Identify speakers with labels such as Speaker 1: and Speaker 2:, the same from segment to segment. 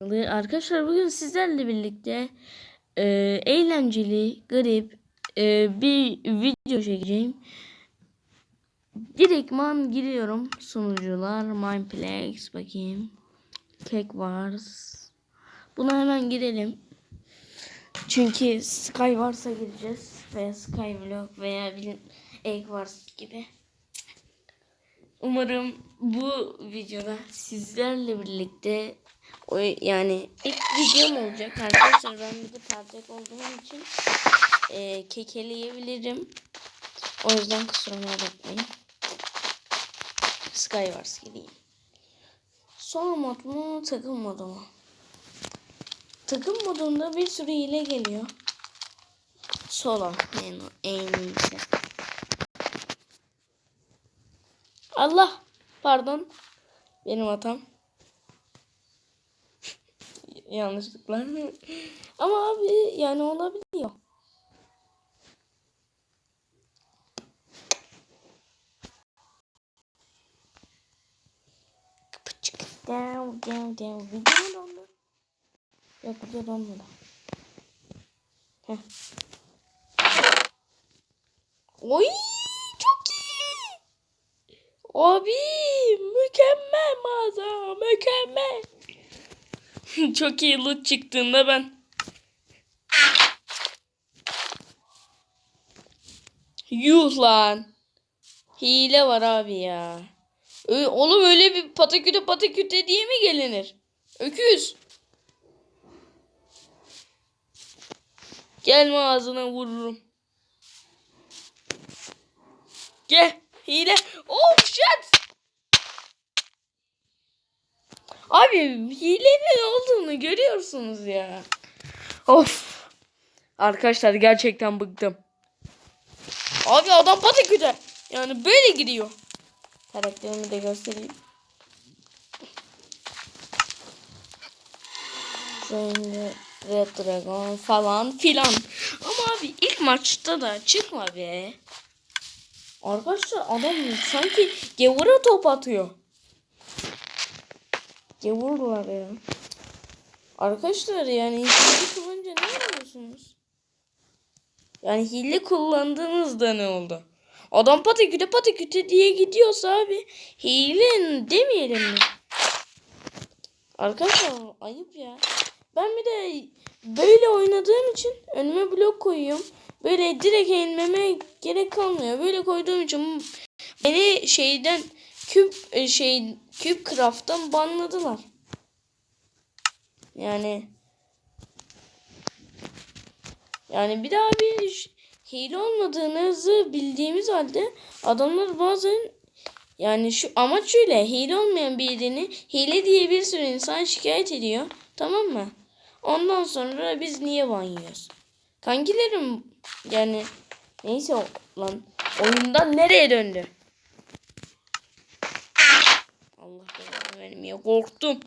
Speaker 1: Arkadaşlar bugün sizlerle birlikte e, eğlenceli, garip e, bir video çekeceğim. Direktman giriyorum sunucular, Mineplex bakayım. Cake Wars. Buna hemen girelim. Çünkü Sky varsa gireceğiz veya Skyblock veya bir Egg Wars gibi. Umarım bu videoda sizlerle birlikte o yani ilk videom olacak arkadaşlar ben bir de partek olduğum için e, kekeleyebilirim. O yüzden kusuruma bakmayın. Skywars gireyim. Son mod mu takım modu mu? Takım modunda bir sürü hile geliyor. Solo en, en iyisi. Allah pardon benim hatam. Yanlışlıkla. Ama abi yani olabiliyor. Down down down. Video mu dondu? Yok video donmadı. Heh. Oy. Abi mükemmel mağaza mükemmel. Çok iyi loot çıktığında ben. Yuh lan. Hile var abi ya. Oğlum öyle bir pataküte pataküte diye mi gelinir? Öküz. Gelme ağzına vururum. Gel. Hile. Oh shit. Abi hilenin olduğunu görüyorsunuz ya. Of. Arkadaşlar gerçekten bıktım. Abi adam pataküte. Yani böyle gidiyor. Karakterimi de göstereyim. Şöyle Red Dragon falan filan. Ama abi ilk maçta da çıkma be. Arkadaşlar adam sanki gevura top atıyor. Gevurlar ya. Arkadaşlar yani hile kullanınca ne yapıyorsunuz? Yani hile kullandığınızda ne oldu? Adam patiküte patiküte diye gidiyorsa abi hile demeyelim mi? Arkadaşlar ayıp ya. Ben bir de böyle oynadığım için önüme blok koyuyorum. Böyle direkt eğilmeme gerek kalmıyor. Böyle koyduğum için beni şeyden küp şey küp craft'tan banladılar. Yani yani bir daha bir hile olmadığınızı bildiğimiz halde adamlar bazen yani şu amaç şöyle hile olmayan birini hile diye bir sürü insan şikayet ediyor. Tamam mı? Ondan sonra biz niye ban yiyoruz? Kankilerim yani neyse lan oyundan nereye döndü? Allah belanı vermeye korktum.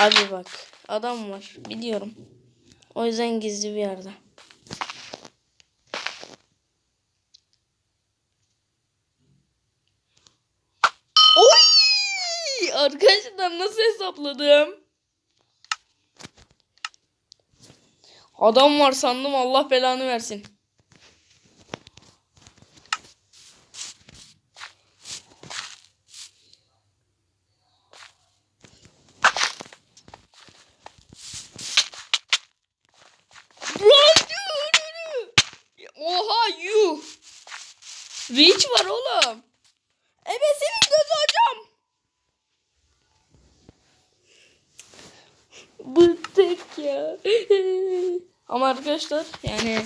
Speaker 1: Abi bak adam var biliyorum. O yüzden gizli bir yerde. Oy! Arkadaşlar nasıl hesapladım? Adam var sandım Allah belanı versin. Oha you. Reach var oğlum. Ama arkadaşlar yani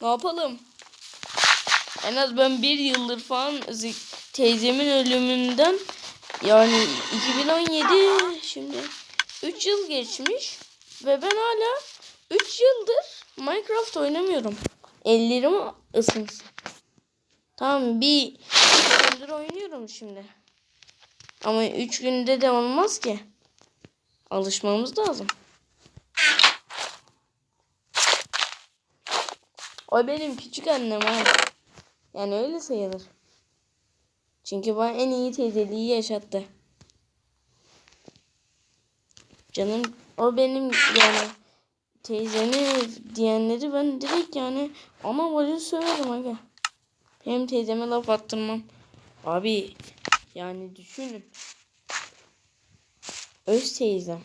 Speaker 1: ne yapalım? En az ben bir yıldır falan teyzemin ölümünden yani 2017 şimdi 3 yıl geçmiş ve ben hala 3 yıldır Minecraft oynamıyorum. Ellerim ısınsın. Tamam bir 3 gündür oynuyorum şimdi. Ama 3 günde de olmaz ki. Alışmamız lazım. O benim küçük annem abi. Yani öyle sayılır. Çünkü bana en iyi teyzeliği yaşattı. Canım o benim yani teyzemi diyenleri ben direkt yani ama bacı söylerim aga. Hem teyzeme laf attırmam. Abi yani düşünün. Öz teyzem.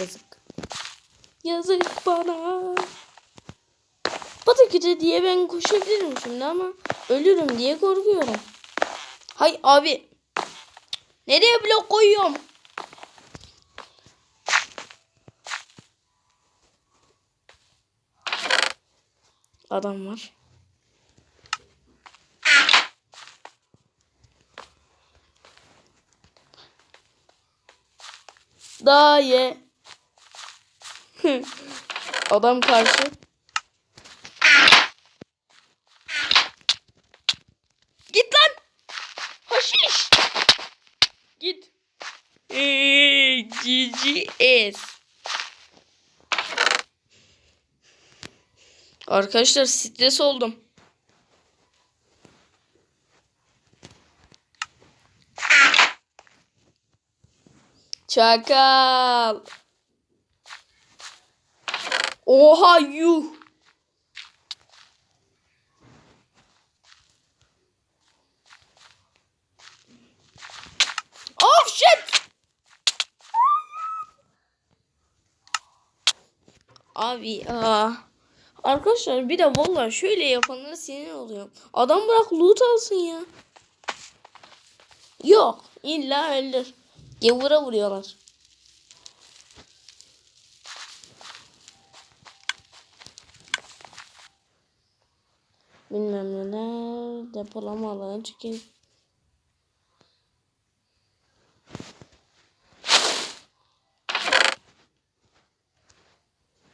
Speaker 1: Yazık. Yazık bana. Pataküte diye ben koşabilirim şimdi ama ölürüm diye korkuyorum. Hay abi. Nereye blok koyuyorum? Adam var. Daha ye. Adam karşı. Git lan. Haşiş. Git. Eee, GGS. Arkadaşlar stres oldum. Çakal. Oha yuh. Oh shit. Abi aa. Arkadaşlar bir de vallahi şöyle yapanlara sinir oluyorum. Adam bırak loot alsın ya. Yok. illa öldür. Gavura vuruyorlar. Bilmem neler. Depolama alanı çekin.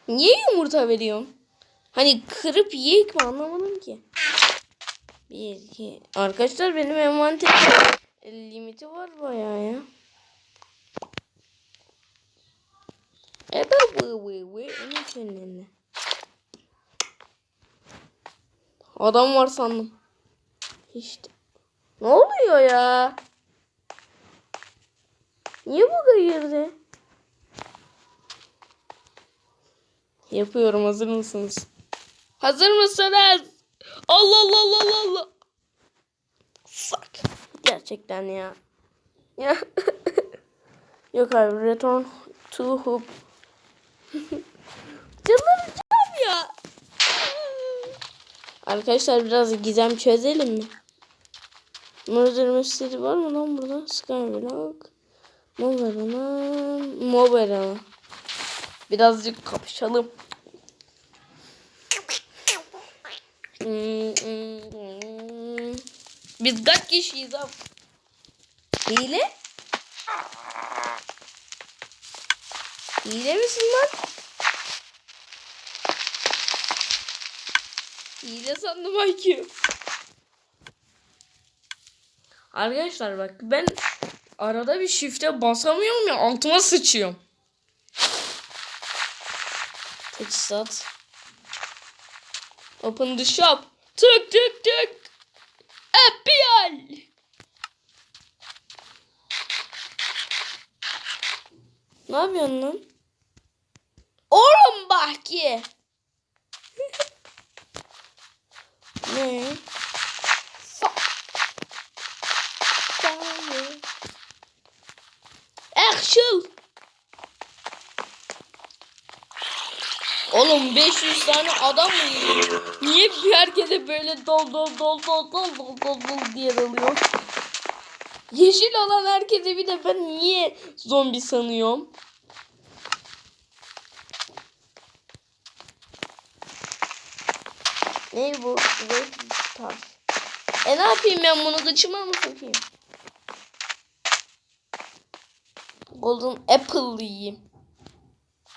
Speaker 1: Niye yumurta veriyorsun? Hani kırıp yiyek mi anlamadım ki. Bir, iki. Arkadaşlar benim envanter limiti var bayağı ya. E ben bu bu bu onun Adam var sandım. İşte. Ne oluyor ya? Niye bu girdi? Yapıyorum hazır mısınız? Hazır mısınız? Allah Allah Allah Allah. Fuck. Gerçekten ya. Ya. Yok abi return to hoop. Çıldıracağım ya. Arkadaşlar biraz gizem çözelim mi? Murder Mystery var mı lan burada? Skyblock. Moverana. Moverana. Birazcık kapışalım. Biz kaç kişiyiz abi? Hile? Hile misin lan? Hile sandım IQ. Arkadaşlar bak ben arada bir shift'e basamıyorum ya altıma sıçıyorum. Teçhizat. Open the shop. Tık tık tık. FBI. Ne yapıyorsun lan? Oğlum bak ki. ne? Fuck. Fire. Action. Oğlum 500 tane adam mı yiyor? Niye bir herkese böyle dol dol dol dol dol dol dol dol diye dalıyor? Yeşil olan herkese bir de ben niye zombi sanıyorum? Ne bu? Red taş. E ne yapayım ben bunu gıçıma mı sokayım? Golden Apple yiyeyim.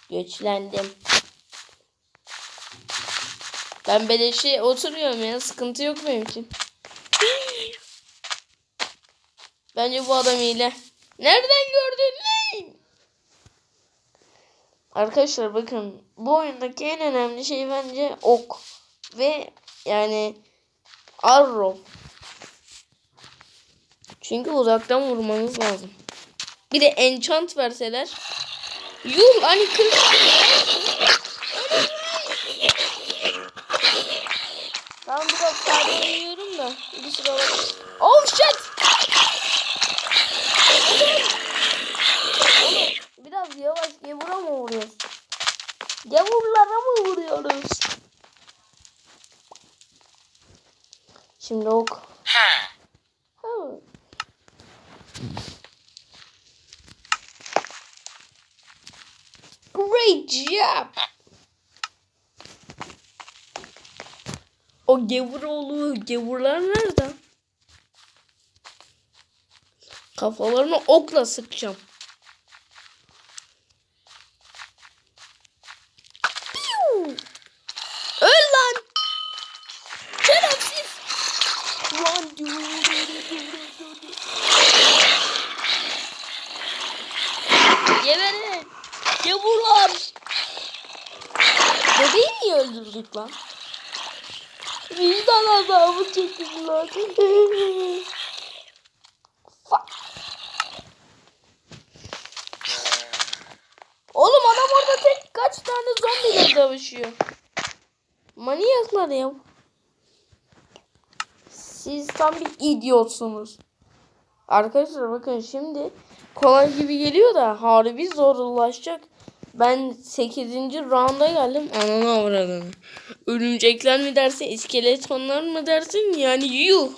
Speaker 1: Göçlendim. Ben beleşe oturuyorum ya. Sıkıntı yok benim için. Bence bu adam hile. Nereden gördün lan? Arkadaşlar bakın bu oyundaki en önemli şey bence ok ve yani arrow. Çünkü uzaktan vurmanız lazım. Bir de enchant verseler. Yuh hani kırk. Ben biraz sabitleniyorum da. Bir sıra bak. Oh shit! Biraz yavaş gavura mı vuruyoruz? Gavurlara mı vuruyoruz? Şimdi ok. Great job. O gavuroğlu gavurlar nerede? Kafalarını okla sıkacağım. Geberin! Gavurlar! Bebeği niye öldürdük lan? Vicdan azabı çektiler. Fuck. Oğlum adam orada tek kaç tane zombiyle dövüşüyor. Manyaklar ya. Siz tam bir idiotsunuz. Arkadaşlar bakın şimdi kolay gibi geliyor da harbi zorlaşacak. Ben 8. rounda geldim. Ananı avradım. Örümcekler mi dersin, iskeletonlar mı dersin? Yani yuh.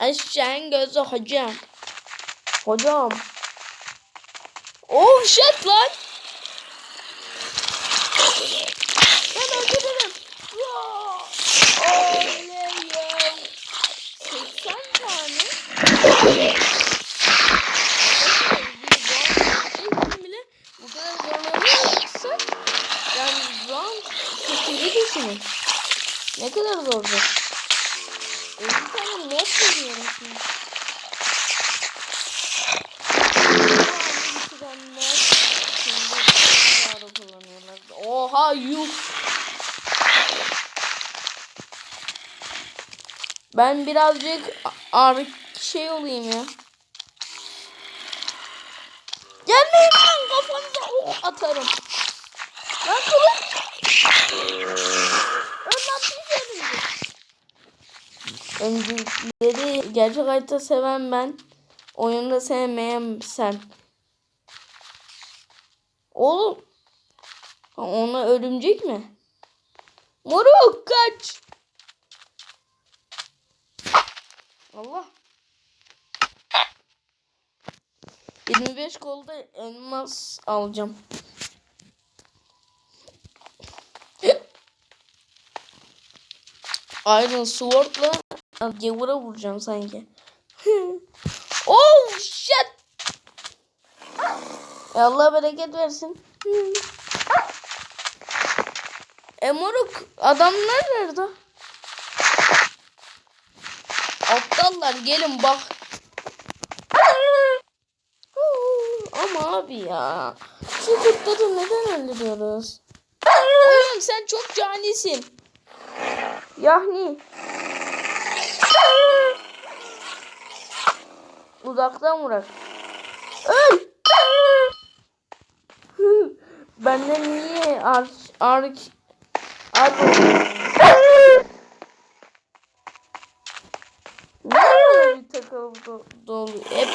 Speaker 1: Aşağı gözü hocam. Hocam. Oh shit lan. Ben öldürürüm. Ya. Oley ya. 80 tane. Arkadaşlar, bile bu kadar zorlanıyorsak yani round 8'i düşünün. Ne kadar zordur. 50 tane mod veriyorum şimdi. Oha yuh. Ben birazcık ar şey olayım ya. Gelmeyin lan kafanıza ok atarım. Lan kılıç. Önden bir şey Öncükleri gerçek hayatta seven ben. Oyunda sevmeyen sen. Oğlum. Ona örümcek mi? Moruk kaç. Allah. 25 golda elmas alacağım. Iron Sword'la gavura vuracağım sanki. oh shit. E Allah bereket versin. e moruk adamlar nerede? Aptallar gelin bak. Ama abi ya. Şu kurtları neden öldürüyoruz? Oyun sen çok canisin. Yahni. Uzaktan vurak. Öl. Benden niye ar ar ar Niye bir takım do dolu? Hep